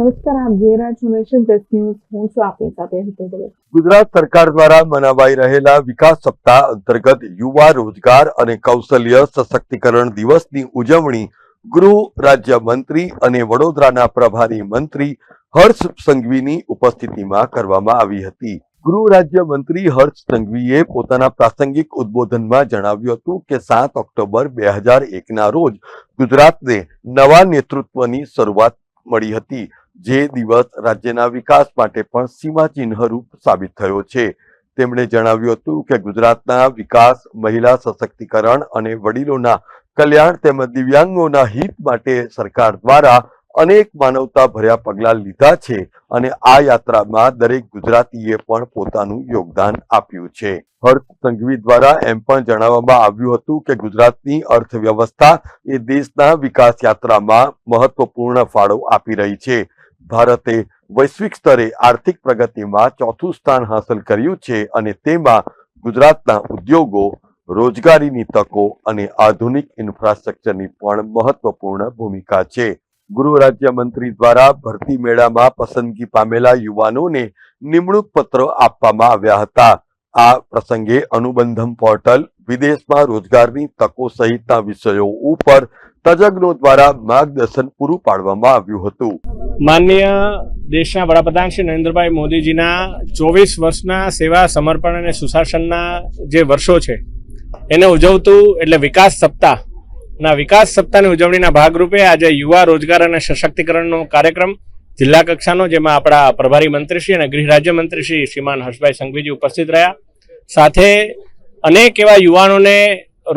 નમસ્કાર, આપ જોઈ રહ્યા છો નેશન પ્રેસ ન્યૂઝ. હું છું આપની સાથે ગુજરાત સરકાર દ્વારા મનાવાઈ રહેલા વિકાસ સપ્તાહ અંતર્ગત યુવા રોજગાર અને કૌશલ્ય સશક્તિકરણ દિવસની ઉજવણી ગૃહ રાજ્ય મંત્રી અને વડોદરાના પ્રભારી મંત્રી હર્ષ સંઘવીની ઉપસ્થિતિમાં કરવામાં આવી હતી. ગૃહ રાજ્ય મંત્રી હર્ષ સંઘવીએ પોતાના પ્રાસંગિક ઉદ્બોધનમાં જણાવ્યું હતું કે સાત ઓક્ટોબર બે હજાર એકના રોજ ગુજરાતને નવા નેતૃત્વની શરૂઆત મળી હતી. જે દિવસ રાજ્યના વિકાસ માટે પણ સીમાચિહ્નરૂપ સાબિત થયો છે. તેમણે જણાવ્યું હતું કે ગુજરાતના વિકાસ, મહિલા સશક્તિકરણ અને વડીલોના કલ્યાણ તેમજ દિવ્યાંગોના હિત માટે સરકાર દ્વારા અનેક માનવતા ભર્યા પગલાં લીધા છે અને આ યાત્રામાં દરેક ગુજરાતીએ પણ પોતાનું યોગદાન આપ્યું છે. હર્ષ સંઘવી દ્વારા એમ પણ જણાવવામાં આવ્યું હતું કે ગુજરાતની અર્થવ્યવસ્થા એ દેશના વિકાસ યાત્રામાં મહત્વપૂર્ણ ફાળો આપી રહી છે. ભારતે વૈશ્વિક સ્તરે આર્થિક પ્રગતિમાં ચોથું સ્થાન હાંસલ કર્યું છે અને તેમાં ગુજરાતના ઉદ્યોગો, રોજગારીની તકો અને આધુનિક ઇન્ફ્રાસ્ટ્રક્ચરની પણ મહત્વપૂર્ણ ભૂમિકા છે. ગૃહ રાજ્ય મંત્રી દ્વારા ભરતી મેળામાં પસંદગી પામેલા યુવાનોને નિમણૂક પત્રો આપવામાં આવ્યા હતા. આ પ્રસંગે અનુબંધમ પોર્ટલ વિદેશમાં રોજગારની તકો સહિતના વિષયો ઉપર તજજ્ઞો દ્વારા માર્ગદર્શન પૂરું પાડવામાં આવ્યું હતું. માનનીય દેશના વડાપ્રધાન શ્રી નરેન્દ્રભાઈ મોદીજીના ચોવીસ વર્ષના સેવા, સમર્પણ અને સુશાસનના જે વર્ષો છે, એને ઉજવતું એટલે વિકાસ સપ્તાહના વિકાસ સપ્તાહની ઉજવણીના ભાગરૂપે આજે યુવા રોજગાર અને સશક્તિકરણનો કાર્યક્રમ જિલ્લા કક્ષાનો, જેમાં આપણા પ્રભારી મંત્રીશ્રી અને ગૃહ રાજ્યમંત્રીશ્રી શ્રીમાન હર્ષભાઈ સંઘવીજી ઉપસ્થિત રહ્યા. સાથે અનેક એવા યુવાનોને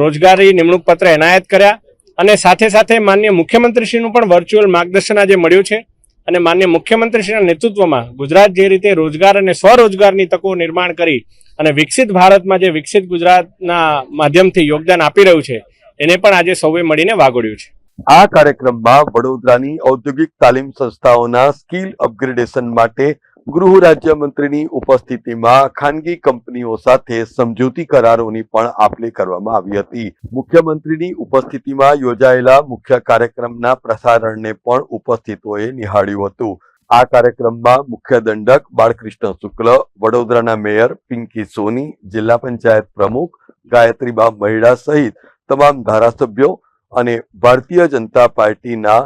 રોજગારી નિમણૂક પત્ર એનાયત કર્યા. અને સાથે સાથે માન્ય મુખ્યમંત્રીશ્રીનું પણ વર્ચ્યુઅલ માર્ગદર્શન આજે મળ્યું છે. અને માન્ય મુખ્યમંત્રીશ્રીના નેતૃત્વમાં ગુજરાત જે રીતે રોજગાર અને સ્વરોજગારની તકો નિર્માણ કરી અને વિકસિત ભારતમાં જે વિકસિત ગુજરાતના માધ્યમથી યોગદાન આપી રહ્યું છે, એને પણ આજે સૌએ મળીને વાગોડ્યું છે. આ કાર્યક્રમમાં વડોદરાની ઔદ્યોગિક તાલીમ સંસ્થાઓના સ્કિલ અપગ્રેડેશન માટે ગૃહ રાજ્યમંત્રીની ઉપસ્થિતિમાં ખાનગી કંપનીઓ સાથે સમજૂતી કરારોની પણ આપલે કરવામાં આવી હતી. મુખ્યમંત્રીની ઉપસ્થિતિમાં યોજાયેલા મુખ્ય કાર્યક્રમના પ્રસારણને પણ ઉપસ્થિતોએ નિહાળ્યું હતું. આ કાર્યક્રમમાં મુખ્ય દંડક બાળકૃષ્ણ શુક્લ, વડોદરાના મેયર પિંકી સોની, જિલ્લા પંચાયત પ્રમુખ ગાયત્રીબા મહિડા સહિત તમામ ધારાસભ્યો અને ભારતીય જનતા પાર્ટીના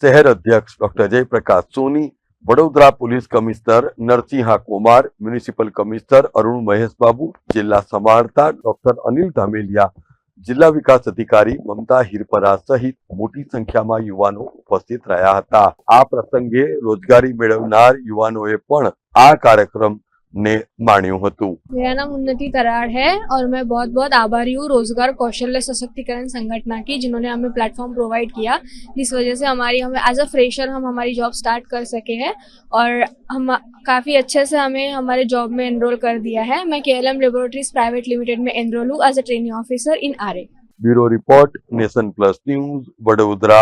શહેર અધ્યક્ષ doctor Jayaprakash Soni Vadodara police commissioner Narasimha Kumar municipal commissioner Arun Maheshbabu, જિલ્લા સમાહર્તા ડોક્ટર અનિલ ધામેલિયા, જિલ્લા વિકાસ અધિકારી મમતા હિરપરા સહિત મોટી સંખ્યામાં યુવાનો ઉપસ્થિત રહ્યા હતા. આ પ્રસંગે રોજગારી મેળવનાર યુવાનોએ પણ આ કાર્યક્રમને માણ્યું હતું मेरा नाम उन्नति तराड़ है और मैं बहुत बहुत आभारी हूँ रोजगार कौशल्य सशक्तिकरण संगठन की जिन्होंने हमें प्लेटफॉर्म प्रोवाइड किया जिस वजह से हमारी हमें एज अ फ्रेशर हम हमारी जॉब स्टार्ट कर सके हैं और हम काफ़ी अच्छे से हमें हमारे जॉब में एनरोल कर दिया है मैं K L M laboratories private limited में एनरोल हूँ as a training officer in R A bureau report nation plus news Vadodara